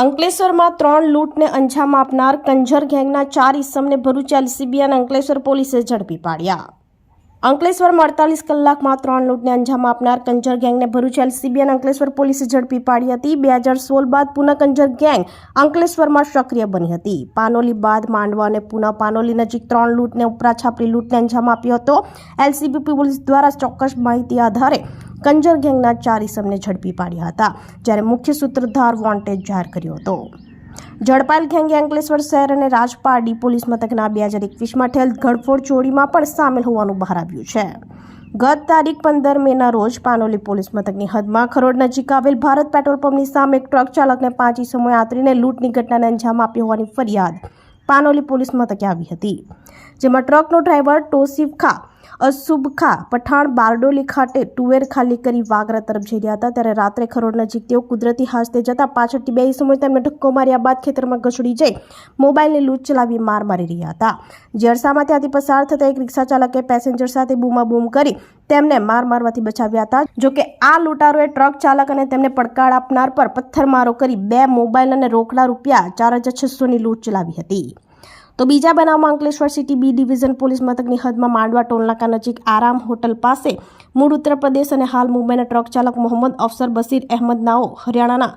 અંકલેશ્વરમાં ત્રણ લૂંટને અંજામ આપનાર કંજર ગેંગના ચાર ઇસમને ભરૂચ એલસીબી અને અંકલેશ્વર પોલીસે ઝડપી પાડ્યા. અંકલેશ્વરમાં અડતાલીસ કલાકમાં ત્રણ લૂંટને અંજામ આપનાર કંજર ગેંગને ભરૂચ એલસીબી અને અંકલેશ્વર પોલીસે ઝડપી પાડી હતી. બે હજાર સોળ બાદ પુનઃ કંજર ગેંગ અંકલેશ્વરમાં સક્રિય બની હતી. પાનોલી બાદ માંડવા અને પુનઃ પાનોલી નજીક ત્રણ લૂંટને ઉપરા છાપરી લૂંટને અંજામ આપ્યો હતો. એલસીબી પોલીસ દ્વારા ચોક્કસ માહિતી આધારે કંજર ગેંગના ચાર ઇસમને ઝડપી પાડ્યા હતા, જ્યારે મુખ્ય સૂત્રધાર વોન્ટેડ જાહેર કર્યો હતો. ઝડપાયેલ ગેંગે અંકલેશ્વર શહેર અને રાજપારડી પોલીસ મથકના બે હજાર એકવીસમાં થયેલ ઘડફોડ ચોરીમાં પણ સામેલ હોવાનું બહાર આવ્યું છે. ગત તારીખ પંદર મેના રોજ પાનોલી પોલીસ મથકની હદમાં ખરોડ નજીક આવેલ ભારત પેટ્રોલ પંપની સામે એક ટ્રક ચાલકને પાંચ સમય આતરીને લૂંટની ઘટનાને અંજામ આપ્યો હોવાની ફરિયાદ પાનોલી પોલીસ મથકે આવી હતી. જેમાં ટ્રકનો ડ્રાઈવર ટોસીફ ખા અસુબ ખા પઠાણ, બારડોલી ખાતે ટુવેર ખાલી કરી વાગરા તરફ જઈ રહ્યા હતા. ત્યારે રાત્રે ખરોડ નજીક તેઓ કુદરતી હાસ્તે જતા પાછળથી બે સમય તેમને ધક્કો માર્યા બાદ ખેતરમાં ઘસડી જઈ મોબાઈલની લૂંટ ચલાવી માર મારી રહ્યા હતા. જે અરસામાં ત્યાંથી પસાર થતા એક રિક્ષા ચાલકે પેસેન્જર સાથે બૂમાબૂમ કરી તેમને માર મારવાથી બચાવ્યા હતા. જોકે આ લૂંટારોએ ટ્રક ચાલક અને તેમને પડકાર આપનાર પર પથ્થરમારો કરી બે મોબાઈલ અને રોકડા રૂપિયા ચાર હજાર છસોની લૂંટ ચલાવી હતી. તો બીજા બનાવમાં Ankleshwar city B division police મથકની હદમાં માંડવા ટોલનાકા નજીક આરામ હોટલ પાસે મૂળ ઉત્તર પ્રદેશ અને હાલ મુંબઈના ટ્રક ચાલક મોહમ્મદ અફસર બસીર અહેમદ નાઓ હરિયાણાના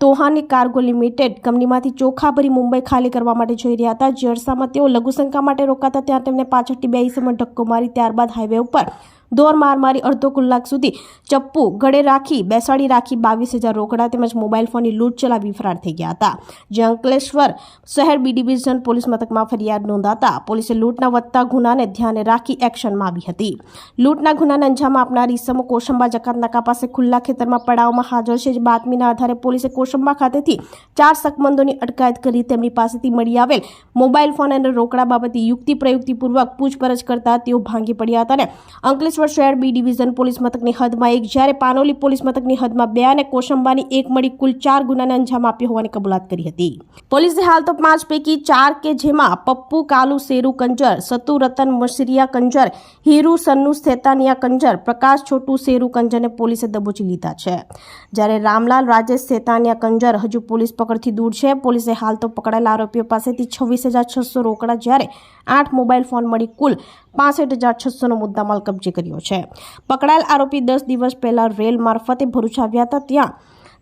તોહાની કાર્ગો લિમિટેડ કંપનીમાંથી ચોખા ભરી મુંબઈ ખાલી કરવા માટે જઈ રહ્યા હતા. જે અરસામાં તેઓ લઘુશંકા માટે રોકાતા ત્યાં તેમને પાછળથી બે સમય ધક્કો મારી ત્યારબાદ હાઈવે ઉપર દોર માર મારી અડધો કલાક સુધી ચપ્પુ ગળે રાખી, બેસાડી રાખી બાવીસ હજાર રોકડા તેમજ મોબાઈલ ફોનની લૂંટ ચલાવી ફરાર થઈ ગયા હતા. જે અંકલેશ્વર શહેર બી ડિવિઝન પોલીસ મથકમાં ફરિયાદ નોંધાતા પોલીસે લૂંટના વધતા ગુનાને ધ્યાને રાખી એક્શનમાં આવી હતી. લૂંટના ગુનાને અંજામ આપનાર ઈસમો કોશંબા જકાતનાકા પાસે ખુલ્લા ખેતરમાં પડાવમાં હાજર છે. જે બાતમીના આધારે પોલીસે કોશંબા ખાતેથી ચાર શકમંદોની અટકાયત કરી તેમની પાસેથી મળી આવેલ મોબાઈલ ફોન અને રોકડા બાબતે યુક્તિ પ્રયુક્તિપૂર્વક પૂછપરછ કરતા તેઓ ભાંગી પડ્યા હતા અને અંકલેશ્વર શહેર બી ડિવિઝન પોલીસ મથકની હદમાં એક, જ્યારે પાનોલી પોલીસ મથકની હદમાં બે અને કોશંબાની એક મળી કુલ ચાર ગુનાને અંજામ આપ્યો હોવાની કબૂલાત કરી હતી. પોલીસે હાલ તો પાંચ પૈકી ચાર કે જેમાં પપ્પુ, કાલુ શેરુ કંજર, સતુ, રતન, મસરિયા કંજર, હીરુ, સન્નુ સેતાનિયા કંજર, પ્રકાશ, છોટુ શેરુ કંજરને પોલીસે દબોચી લીધા છે. જ્યારે રામલાલ, રાજેશ, શેતાનિયા કંજર હજુ પોલીસ પકડથી દૂર છે, પોલીસે હાલ તો પકડાયેલા આરોપીઓ પાસેથી છવ્વીસ હજાર છસો રોકડા, જ્યારે આઠ મોબાઈલ ફોન મળી કુલ પાસઠ હજાર છસોનો મુદ્દામાલ કબજે કર્યો છે. પકડાયેલ આરોપી દસ દિવસ પહેલા રેલ મારફતે ભરૂચ આવ્યા હતા. ત્યાં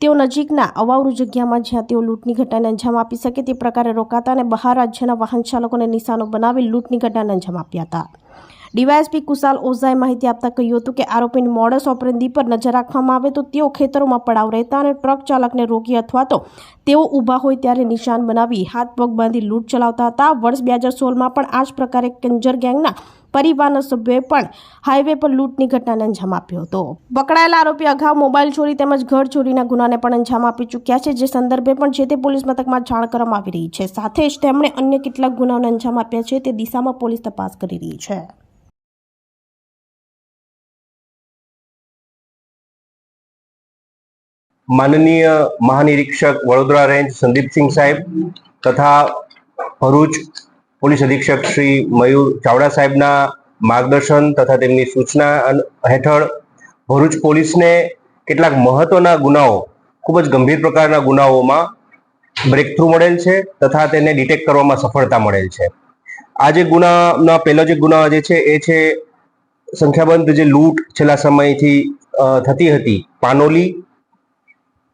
તેઓ નજીકના અવાવરૂ જગ્યામાં જ્યાં તેઓ લૂંટની ઘટનાને અંજામ આપી શકે તે પ્રકારે રોકાતા અને બહાર રાજ્યના વાહન ચાલકોને નિશાનો બનાવી લૂંટની ઘટનાને અંજામ આપ્યા હતા. ડીવાયએસપી કુશાલ ઓઝાએ માહિતી આપતા કહ્યું હતું કે આરોપીની મોડસ ઓપરેન્દી પર નજર રાખવામાં આવે તો તેઓ ખેતરોમાં પડાવ રહેતા અને ટ્રક ચાલકને રોકી અથવા તો તેઓ ઊભા હોય ત્યારે નિશાન બનાવી હાથ પગ બાંધી લૂંટ ચલાવતા હતા. વર્ષ બે હજાર સોળમાં પણ આ જ પ્રકારે કંજર ગેંગના પરિવારના સભ્યોએ પણ હાઈવે પર લૂંટની ઘટનાને અંજામ આપ્યો હતો. પકડાયેલા આરોપી અગાઉ મોબાઈલ ચોરી તેમજ ઘર ચોરીના ગુનાને પણ અંજામ આપી ચૂક્યા છે, જે સંદર્ભે પણ જે તે પોલીસ મથકમાં જાણ કરવામાં આવી રહી છે. સાથે જ તેમણે અન્ય કેટલાક ગુનાઓને અંજામ આપ્યા છે, તે દિશામાં પોલીસ તપાસ કરી રહી છે. માનનીય મહાનિરીક્ષક વડોદરા રેન્જ સંદીપસિંહ સાહેબ તથા ભરૂચ પોલીસ અધિક્ષક શ્રી મયુર ચાવડા સાહેબના માર્ગદર્શન તથા તેમની સૂચના હેઠળ ભરૂચ પોલીસને કેટલાક મહત્વના ગુનાઓ, ખૂબ જ ગંભીર પ્રકારના ગુનાઓમાં બ્રેક થ્રુ મળેલ છે તથા તેને ડિટેક્ટ કરવામાં સફળતા મળેલ છે. આ જે ગુનાના, પહેલો જે ગુના જે છે એ છે સંખ્યાબંધ જે લૂંટ છેલ્લા સમયથી થતી હતી. પાનોલી,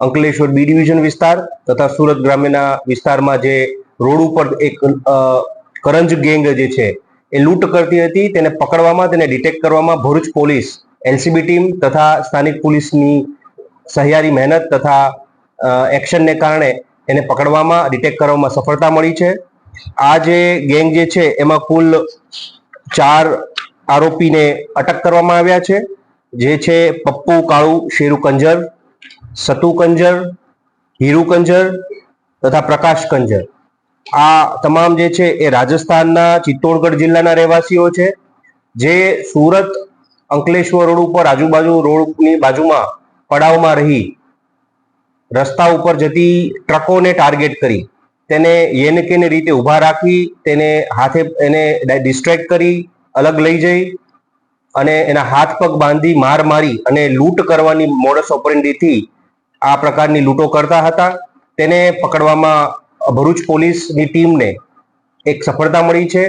અંકલેશ્વર બી ડિવિઝન વિસ્તાર તથા સુરત ગ્રામ્યના વિસ્તારમાં જે રોડ ઉપર એક કરંજ ગેંગ જે છે, એ લૂંટ કરતી હતી. તેને પકડવામાં, તેને ડિટેક્ટ કરવામાં ભરૂચ પોલીસ એલસીબી ટીમ તથા સ્થાનિક પોલીસની સહિયારી મહેનત તથા એક્શનને કારણે એને પકડવામાં ડિટેક્ટ કરવામાં સફળતા મળી છે. આ જે ગેંગ જે છે, એમાં કુલ ચાર આરોપીને અટક કરવામાં આવ્યા છે. જે છે, પપ્પુ કાળુ, શેરુ કંજર, સતુ કંજર, હીરુ કંજર તથા પ્રકાશ કંજર. આ તમામ જે છે એ રાજસ્થાનના ચિત્તોડગઢ જિલ્લાના રહેવાસીઓ છે, જે સુરત અંકલેશ્વર રોડ ઉપર આજુબાજુ રોડની બાજુમાં પડાવમાં રહી રસ્તા ઉપર જતી ટ્રકોને ટાર્ગેટ કરી, તેને યેનકેને રીતે ઊભા રાખી, તેને હાથે એને ડિસ્ટ્રેક્ટ કરી, અલગ લઈ જઈ અને એના હાથ પગ બાંધી માર મારી અને લૂંટ કરવાની મોડસ ઓપરેન્ડીથી આ પ્રકારની લૂંટો કરતા હતા. તેને પકડવામાં ભરૂચ પોલીસની ટીમને એક સફળતા મળી છે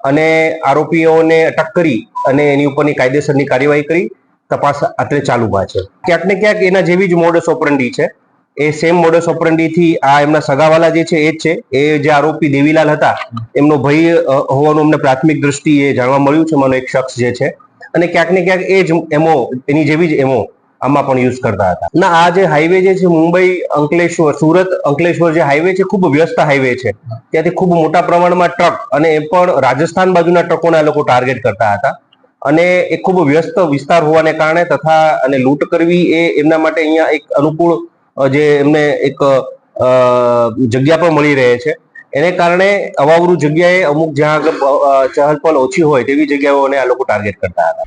અને આરોપીઓને અટક કરી અને એની ઉપરની કાયદેસરની કાર્યવાહી કરી. તપાસ અત્યારે ચાલુમાં છે. ક્યાંક ને ક્યાંક એના જેવી જ મોડસ ઓપરંડી છે. એ સેમ મોડસ ઓપરંડીથી આ એમના સગાવાલા જે છે એ જ છે. એ જે આરોપી દેવીલાલ હતા, એમનો ભય હોવાનું અમને પ્રાથમિક દ્રષ્ટિએ જાણવા મળ્યું છે. મારો એક શખ્સ જે છે. અને ક્યાંક ને ક્યાંક એ જ એમો, એની જેવી જ એમો આમાં પણ યુઝ કરતા હતા. ના આ જે હાઈવે જે છે મુંબઈ અંકલેશ્વર સુરત અંકલેશ્વર જે હાઈવે છે ખૂબ વ્યસ્ત હાઈવે છે. ત્યાંથી ખૂબ મોટા પ્રમાણમાં ટ્રક અને એ પણ રાજસ્થાન બાજુના ટ્રકોને આ લોકો ટાર્ગેટ કરતા હતા. અને એ ખૂબ વ્યસ્ત વિસ્તાર હોવાને કારણે તથા અને લૂંટ કરવી એ એમના માટે અહીંયા એક અનુકૂળ જે એમને એક જગ્યા પણ મળી રહે છે. એને કારણે અવાવરું જગ્યાએ અમુક જ્યાં આગળ અ, ચહલપહલ ઓછી હોય તેવી જગ્યાઓને આ લોકો ટાર્ગેટ કરતા હતા.